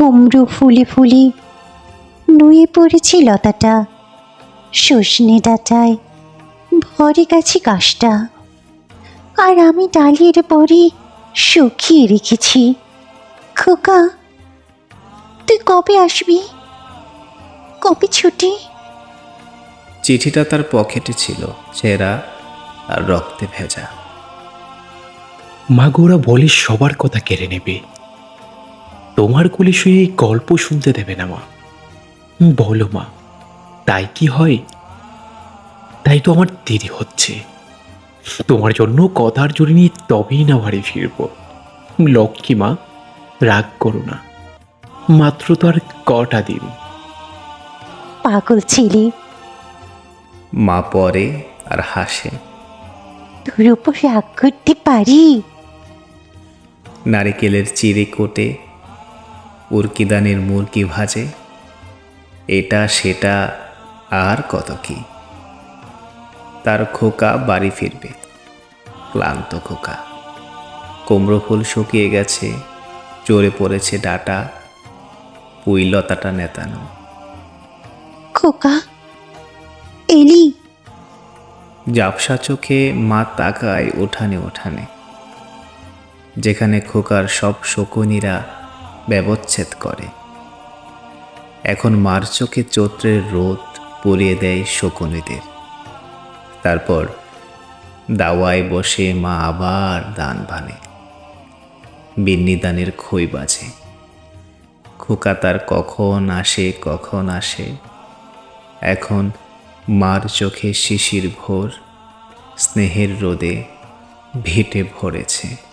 কুমড়ো ফুলে ফুলে নুয়ে পড়েছে লতাটা। সজনে ডাটায় ভরে গেছে গাছটা আর আমি ডালির পরে শুকিয়ে রেখেছি। খোকা তুই কবে আসবি? কবে ছুটি? চিঠিটা তার পকেটে ছিল চেরা আর রক্তে ভেজা। মা গো বলে সবার কথা কেড়ে নেবে। তোমার কোলে শুয়ে এই গল্প শুনতে দেবে না মা। বলো মা তাই কি হয়? তাই তো আমার দেরি হচ্ছে। তোমার জন্য কথার জোরে নিয়ে তবেই না বাড়ি ফিরব। লক্ষ্মী মা রাগ করো না। মাত্র তো আর কটা দিন। পাগল ছেলে। মা পরে আর হাসে। তোর উপর রাগ করতে পারি? নারিকেলের চিড়ে কোটে উর্কিদানের মুরগি ভাজে। এটা সেটা আর কত কি? তার খোকা বাড়ি ফিরবে। ক্লান্ত খোকা। কুমড়ো ফুল শুকিয়ে গেছে চড়ে পড়েছে ডাটা পুইলতাটা নেতানো। খোকা এলি? জাপসা চোখে মা তাকায় উঠানে উঠানে। যেখানে খোকার সব শকুনিরা ব্যবচ্ছেদ করে। এখন মার চোখে চৈত্রের রোদ পরিয়ে দেয় শকুনিদের। তারপর দাওয়ায় বসে মা আবার দান ভানে। বিন্নি দানের খই বাজে। খোকা তার কখন আসে কখন আসে। এখন মার চোখে শিশির ভোর, স্নেহের রোদে ভিটে ভরেছে।